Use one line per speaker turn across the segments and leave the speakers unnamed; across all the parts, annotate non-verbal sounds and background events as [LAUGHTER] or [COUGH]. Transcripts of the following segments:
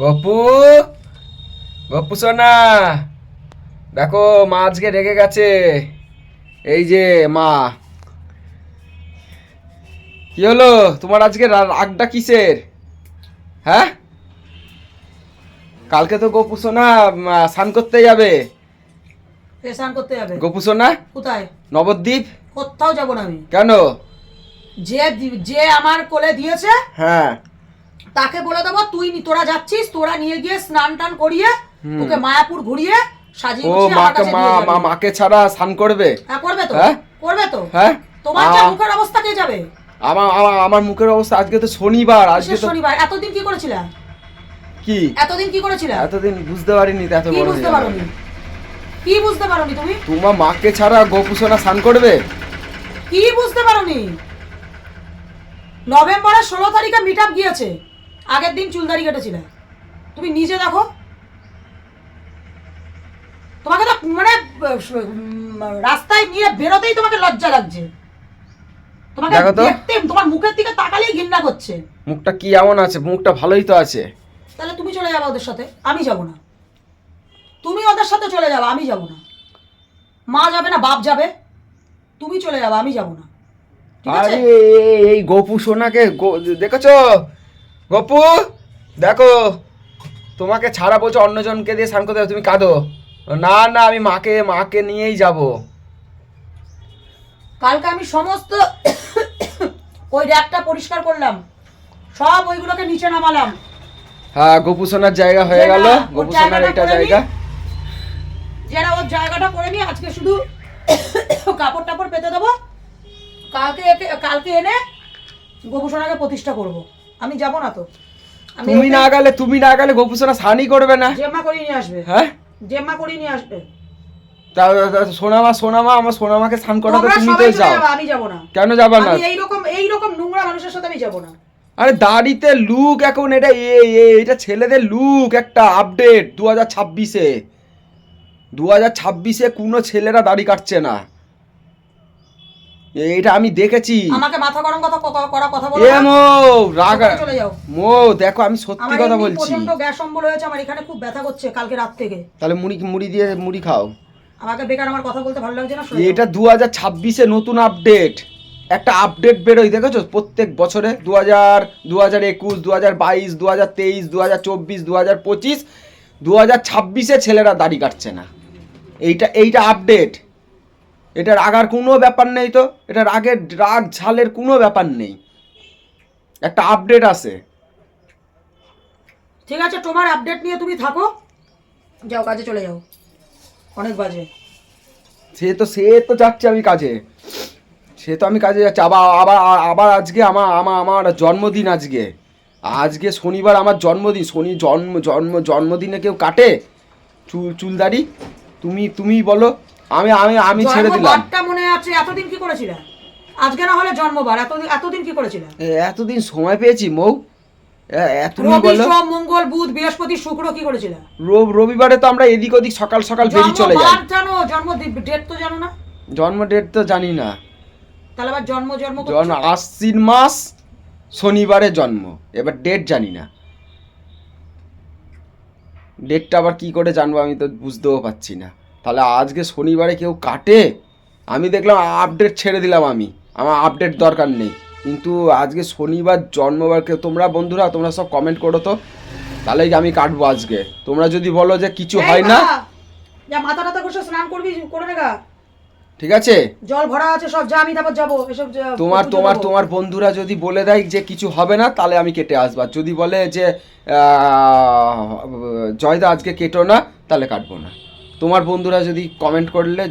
গপু গপু সোনা দেখো মা আজকে রেগে গেছে। এই যে মা। কি হলো? তোমার আজকে রাগটা কিসের? হ্যাঁ? কালকে তো গপু সোনা স্নান করতে যাবে।
স্নান করতে যাবে?
গপু সোনা
কোথায়?
নবদ্বীপ।
কোথাও যাব না আমি।
কেন?
যে যে আমার কোলে দিয়েছে
হ্যাঁ।
তাকে বলে দেবো তুই তোরা যাচ্ছিস তোরা নিয়ে গিয়ে স্নান টান করিয়ে। তোকে মায়াপুর ঘুরিয়ে সাজিয়ে
ও মাকে মা মা- মাকে ছাড়া স্নান করবে?
হ্যাঁ করবে তো
হ্যাঁ?
করবে তো।
হ্যাঁ?
তোমার যা মুখের অবস্থা কে যাবে?
আমার আমার আমার মুখের অবস্থা আজকে তো শনিবার আজকে তো
শনিবার? এতদিন কি করেছিল?
কি?
এতদিন কি করেছিল?
এতদিন বুঝতে পারিনি এত
কি
বড়
বুঝতে পারোনি? কি বুঝতে পারোনি তুমি?
তোমার মাকে ছাড়া গোপুসোনা স্নান করবে?
কি বুঝতে পারোনি? নভেম্বরের ষোলো তারিখে মিট আপ গিয়েছে। আগের দিন চুলদারি কেটেছিলে। তুমি নিজে দেখো। তোমাকে তো মানে রাস্তায় নিয়ে বেরোতেই তোমাকে লজ্জা লাগছে। তোমাকে দেখতে তোমার মুখের দিকে তাকালেই ঘৃণা করছে।
মুখটা কি এমন আছে? মুখটা ভালোই তো আছে।
তাহলে তুমি চলে যাবে ওদের সাথে আমি যাব না। তুমি ওদের সাথে চলে যাবে আমি যাব না। মা যাবে না বাপ যাবে। তুমি চলে যাবে আমি যাব না।
আরে এই গপু সোনাকে দেখেছ? গপু দেখো তোমাকে ছাড়া বলছো অন্যজনকে দিয়ে স্নান করতে তুমি কাঁদো। না না আমি মাকে মাকে নিয়েই যাব।
কালকে আমি সমস্ত ওই র্যাকটা পরিষ্কার করলাম। সব ওইগুলোকে নিচে নামালাম।
হ্যাঁ গপু সোনার জায়গা হয়ে গেল। গপু সোনার এটা। জায়গা।
যারা ওর জায়গাটা করে নি আজকে শুধু কাপড় টাপড় পেতে দেবো। কালকে কালকে এনে গোপুসোনাকে প্রতিষ্ঠা করব। আমি যাব না তো।
তুমি না গেলে তুমি না গেলে গপু সোনা করবে না।
জেম্মা করিয়ে নিয়ে আসবে।
হ্যাঁ?
জেম্মা করিয়ে নিয়ে আসবে।
তা তা- সোনামা সোনামা আমার সোনামাকে স্নান করাতে তুমি তো যাও।
আমি যাব না।
কেন যাবা না?
আমি এইরকম এইরকম নোংরা মানুষের সাথে আমি যাব না।
আরে দাড়িতে লুক এখন এটা এটা ছেলেদের লুক একটা আপডেট দু হাজার ছাব্বিশে। দু হাজার ছাব্বিশে কোনো ছেলেরা দাড়ি কাটছে না। এটা আমি দেখেছি।
আমাকে মাথা গরম কথা করা কথা বলো
এ মো। রাগ
চলে যাও।
মো দেখো আমি সত্যি কথা বলছি।
প্রচণ্ড গ্যাস অম্বল হয়েছে আমার এখানে খুব ব্যথা করছে কালকে রাত থেকে।
তাহলে মুড়ি মুড়ি দিয়ে মুড়ি খাও।
আমাকে বেকার আমার কথা বলতে ভালো লাগছে না
এটা দু হাজার ছাব্বিশে নতুন আপডেট। একটা আপডেট বেরোয় দেখেছ? প্রত্যেক বছরে দু হাজার দু হাজার একুশ দু হাজার বাইশ দু হাজার তেইশ দু হাজার চব্বিশ দু হাজার পঁচিশ দু হাজার ছাব্বিশে ছেলেরা দাড়ি কাটছে না। এইটা এইটা আপডেট। এটা রাগার কোনো ব্যাপার নেই তো এটা রাগের রাগ ঝালের কোনো ব্যাপার নেই। একটা আপডেট আছে।
ঠিক আছে তোমার আপডেট নিয়ে তুমি থাকো। যাও কাজে চলে যাও। অনেক বাজে।
সে তো সে তো যাচ্ছে আমি কাজে। সে তো আমি কাজে যাচ্ছি। আবার আবার আবার আজকে আমার আমার আমার জন্মদিন আজকে। আজকে শনিবার আমার জন্মদিন। শনি জন্ম জন্ম জন্মদিনে কেউ কাটে? চুল চুলদারি? তুমি তুমি বলো। আমি আমি আমি ছেড়ে দিলাম।
জন্মবারটা মনে আছে এতদিন কি করেছিলে? আজকে না হলে জন্মবার এতদিন এতদিন কি করেছিলে?
এতদিন সময় পেয়েছি মৌ। তুমি বলো।
সোম মঙ্গল বুধ বৃহস্পতি শুক্র কি করেছিলে?
রব- রবিবারে তো আমরা এদিক ওদিক সকাল সকাল বেরিয়ে চলে যাই।
জন্মবার জানো জন্ম ডেট তো জানো না?
জন্ম ডেট তো জানি না।
তাহলে আবার জন্ম জন্ম
জন্ম আশ্বিন মাস শনিবারে জন্ম। এবার ডেট জানি না। ডেটটা আবার কি করে জানব আমি তো বুঝতেও পারছি না। তাহলে আজকে শনিবারে কেউ কাটে? আমি দেখলাম আপডেট ছেড়ে দিলাম আমি। আমার আপডেট দরকার নেই। কিন্তু আজকে শনিবার জন্মবার কেউ তোমরা বন্ধুরা তোমরা সব কমেন্ট করো তো। তাহলেই আমি কাটবো আজকে। তোমরা যদি বলো যে কিছু হয় না
যা মাথা টাথা ঘষে স্নান করবি করে নেগা
ঠিক আছে?
জল ভরা আছে সব যা আমি তারপর যাব এসব
তোমার তোমার তোমার বন্ধুরা যদি বলে দেয় যে কিছু হবে না তাহলে আমি কেটে আসব। যদি বলে যে জয়দা আজকে কেটো না তাহলে কাটবো না। তোমার বন্ধুরা যদি কমেন্ট করলে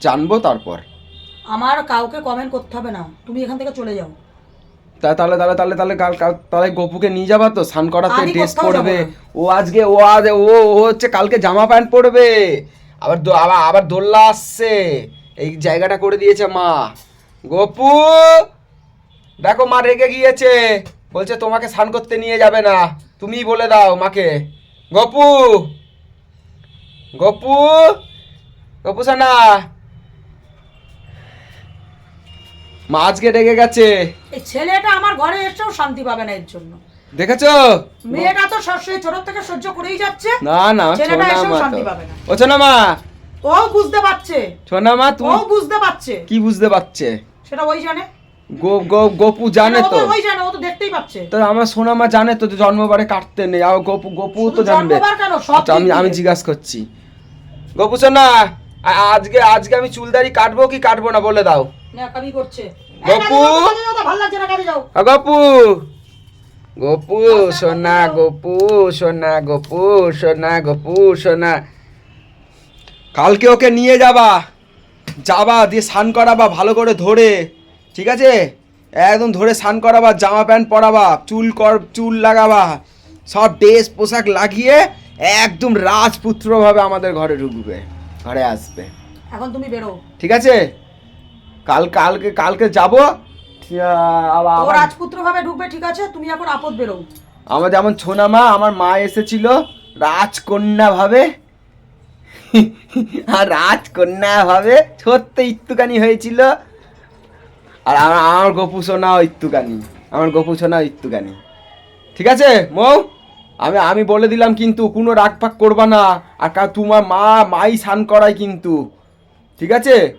জানব তারপর।
আমার কাউকে কমেন্ট করতে হবে না। তুমি এখান থেকে চলে যাও।
তা তাহলে তাহলে তাহলে তাহলে কাল কাল তাহলে গপুকে নিয়ে যাবা তো? স্নান করাতে ড্রেস পরবে। ও আজকে ও আজ ও ও হচ্ছে কালকে জামা প্যান্ট পরবে। আবার আবার আবার দোল্লা আসছে। এই জায়গাটা করে দিয়েছে মা। গপু! দেখো মা রেগে গিয়েছে। বলছে তোমাকে স্নান করতে নিয়ে যাবে না। তুমিই বলে দাও মাকে। গপু! গপু গপু সানা মা আজকে রেগে গেছে?
এই ছেলেটা আমার ঘরে এসেও শান্তি পাবে না এর জন্য।
দেখেছ?
মেয়েটা তো সব- সেই ছোট থেকে সহ্য করেই যাচ্ছে।
না না
ছেলেটা
সোনা
এসেও
মা
শান্তি পাবে না।
ও মা?
ও বুঝতে পারছে।
সোনা মা
ও
তুমি
বুঝতে পারছে।
কি বুঝতে পারছে?
সেটা ওই জানে।
গো গো গোপু জানে
ও
তো
ওই জানে ও তো দেখতেই পাচ্ছে।
তো আমার সোনা মা জানে তো জন্মবারে কাটতে নেই। আর গোপু গোপু তো জানবে।
জন্মবার কেন, সব
আচ্ছা, আমি আমি। জিজ্ঞাসা করছি। গোপু সোনা আ- আজকে আজকে আমি চুলদারি কাটবো কি কাটবো না বলে দাও।
করছে।
গপু!
না
গপু! গপু সোনা গপু সোনা গপু সোনা গপু সোনা। কালকে ওকে নিয়ে যাবা। যাবা দিয়ে স্নান করাবা ভালো করে ধরে। ঠিক আছে? একদম ধরে স্নান করাবা জামা প্যান্ট পরাবা চুল কর চুল লাগাবা সব ড্রেস পোশাক লাগিয়ে একদম রাজপুত্রভাবে আমাদের ঘরে ঢুকবে ঘরে আসবে।
এখন তুমি বেরো।
ঠিক আছে? কাল কালকে কালকে যাব।
ও
আবার-
রাজপুত্র ভাবে ঢুকবে ঠিক আছে? তুমি এখন আপদ বেরো।
আমার যেমন ছোনা মা আমার মা এসেছিল রাজকন্যা ভাবে [LAUGHS] আর রাজকন্যা ভাবে ছোট্ট ইত্তুকানি হয়েছিল। আর আমার আমার গপু সোনাও ইত্তুকানি। আমার গপু সোনাও ইত্তুকানি। ঠিক আছে মৌ? আমি আমি বলে দিলাম কিন্তু কোনো রাগ পাক করবা না। আর কা- তোমার মা মাই স্নান করায় কিন্তু। ঠিক আছে?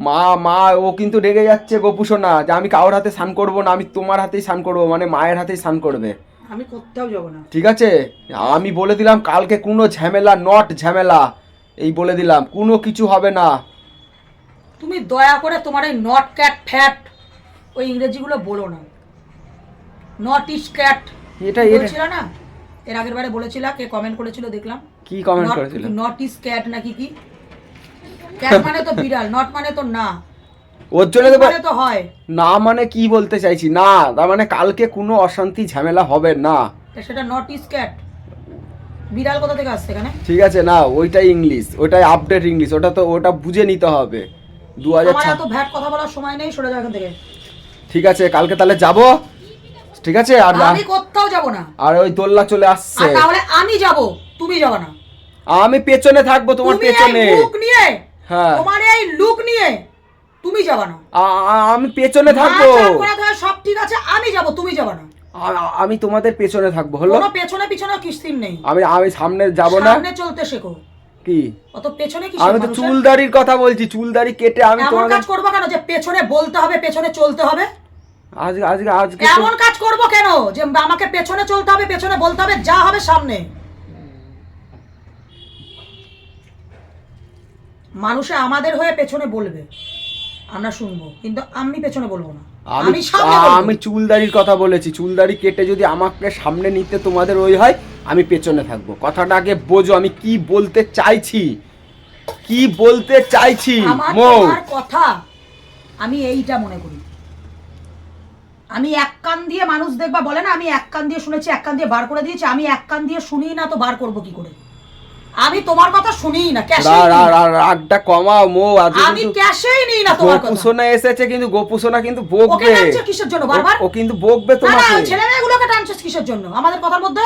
মা মা ও কিন্তু রেগে যাচ্ছে গপু সোনা যে আমি কারোর হাতে স্নান করব না আমি তোমার হাতেই স্নান করব মানে মায়ের হাতেই স্নান করবে।
আমি কোথাও যাব না।
ঠিক আছে? আমি বলে দিলাম কালকে কোনো ঝামেলা নট ঝামেলা। এই বলে দিলাম কোনো কিছু হবে না।
তুমি দয়া করে তোমার এই নট ক্যাট ফ্যাট ওই ইংরেজিগুলো বলো না। নট ইস ক্যাট
এটা এটা
না? এর আগের বারে বলেছিল কে কমেন্ট করেছিল দেখলাম।
কি কমেন্ট করেছিল?
নট ইস ক্যাট নাকি কি? ক্যাট [LAUGHS] মানে তো বিড়াল নট মানে তো না।
ওর জন্য তো
মানে তো হয়।
না মানে কি বলতে চাইছি? না তার মানে কালকে কোনো অশান্তি ঝামেলা হবে না।
সেটা নট ইজ ক্যাট বিড়াল কোথা থেকে আসছে এখানে?
ঠিক আছে না ওইটাই ইংলিশ ওইটাই আপডেট ইংলিশ ওটা তো ওটা বুঝে নিতে হবে। দু হাজার
এত ভ্যাট কথা বলার সময় নেই সরে যাও এখান থেকে।
ঠিক আছে কালকে তাহলে যাব। ঠিক আছে? আর
আমি কোথাও যাব না।
আর ওই দোল্লা চলে আসছে।
তাহলে আমি যাব তুমি যাবে না।
আমি পেছনে থাকব তোমার পেছনে।
লুক নিয়ে
হ্যাঁ।
তোমার এই লুক নিয়ে তুমি যাবে না।
আমি পেছনে থাকব।
সব ঠিক আছে আমি যাব তুমি যাবে না।
আমি তোমাদের পেছনে থাকব হলো?
কোনো পেছনে পিছনে কিস্তির নেই।
আমি আমি সামনে যাব না।
সামনে চলতে শেখো।
কি?
অত পেছনে কি
আমি তো চুলদারির কথা বলছি চুলদারি কেটে আমি তোমাদের
কাজ করব কেন যে পেছনে বলতে হবে পেছনে চলতে হবে?
আজকে আজকে আজকে
এমন কাজ করব কেন? যে আমাকে পেছনে চলতে হবে পেছনে বলতে হবে যা হবে সামনে। মানুষে আমাদের হয়ে পেছনে বলবে। আমরা শুনব কিন্তু আমি পেছনে বলব না।
আমি
আমি
কথা বলেছি। চুলদারি কেটে যদি আমাকে সামনে নিতে তোমাদের ওই হয় আমি পেছনে থাকব। কথাটা আগে বোঝো আমি কি বলতে চাইছি? কি বলতে চাইছি?
আমার কথা আমি এইটা মনে করি। আমি এক কান দিয়ে মানুষ দেখবা বলে না আমি এক কান দিয়ে শুনেছি এক কান দিয়ে বার করে দিয়েছি আমি এক কান দিয়ে শুনি না তো বার করব কি করে? আমি তোমার কথা শুনিই না
রাগটা কমাও মৌ
আমি ক্যাশেই নিই না তোমার কথা।
গোপুসোনা এসেছে কিন্তু গোপুসোনা কিন্তু
ওকে
বকবে
টানছো কিসের জন্য? বারবার?
ও- কিন্তু বকবে
না
তোমাকে।
ওই ছেলে মেয়েগুলোকে টানছিস কিসের জন্য? আমাদের কথার মধ্যে?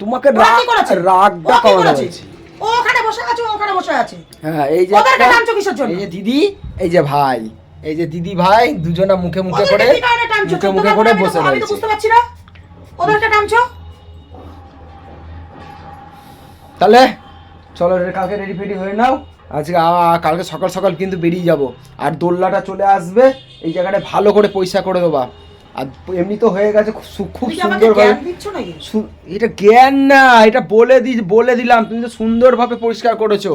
তোমাকে রাগ-
করেছে?
রাগটা কমানো হয়েছে।
ও ওখানে বসে আছে ওখানে বসে আছে।
হ্যাঁ এই যে
ওদেরকে টানছো কিসের জন্য?
এই যে দিদি এই যে ভাই। এই যে দিদি ভাই দুজনা মুখে মুখে করে? মুখে মুখে করে বসে রয়েছে।
বুঝতে পারছি না। ওদেরকে টানছো?
তাহলে চলো রে, কালকে রেডি ফেডি হয়ে নাও। আজকে কালকে সকাল সকাল কিন্তু বেরিয়ে যাব। আর দোল্লাটা চলে আসবে এই জায়গাটা ভালো করে পয়সা করে দেবা। আর এমনি তো হয়ে গেছে খুব সু- খুব
তুমি কি আমাকে
সুন্দর
জ্ঞান দিচ্ছ নাকি?
এটা জ্ঞান না এটা বলে দি বলে দিলাম। তুমি তো সুন্দরভাবে পরিষ্কার করেছ।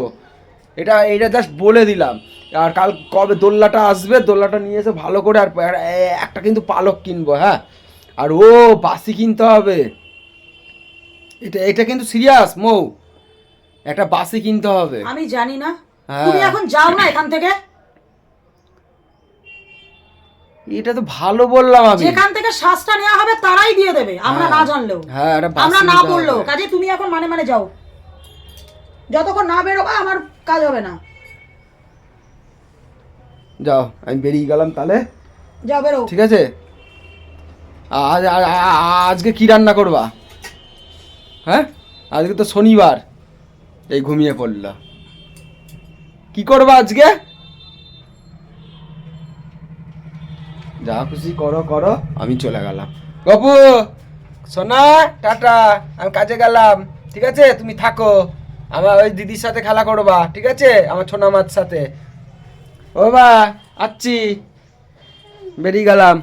এটা এটা জাস্ট বলে দিলাম। আর কাল কবে দোল্লাটা আসবে দোল্লাটা নিয়ে এসে ভালো করে আর একটা কিন্তু পালক কিনবো হ্যাঁ। আর ও বাসি কিনতে হবে। এটা এটা কিন্তু সিরিয়াস মৌ। একটা বাসি কিনতে হবে।
আমি জানি না।
হ্যাঁ।
তুমি এখন যাও না এখান থেকে।
এটা তো ভালো বললাম আমি।
যেখান থেকে শ্বাসটা নেওয়া হবে তারাই দিয়ে দেবে। আমরা
হ্যাঁ।
না জানলেও।
হ্যাঁ একটা বাসি
আমরা না বললেও। কাজে তুমি এখন মানে মানে যাও। যতক্ষণ না বেরোবা আমার কাজ হবে না।
যাও আমি বেরিয়ে গেলাম তাহলে।
যাও বেরো।
ঠিক আছে? আজ আজকে কি রান্না করবা? হ্যাঁ? আজকে তো শনিবার। এই ঘুমিয়ে পড়ল। কি করবা আজকে? যা খুশি করো করো আমি চলে গেলাম। গপু সোনা টাটা আমি কাজে গেলাম। ঠিক আছে? তুমি থাকো। আমার ওই দিদির সাথে খেলা করবা। ঠিক আছে? আমার ছোনা মার সাথে। ও বা আচ্ছি। বেরিয়ে গেলাম।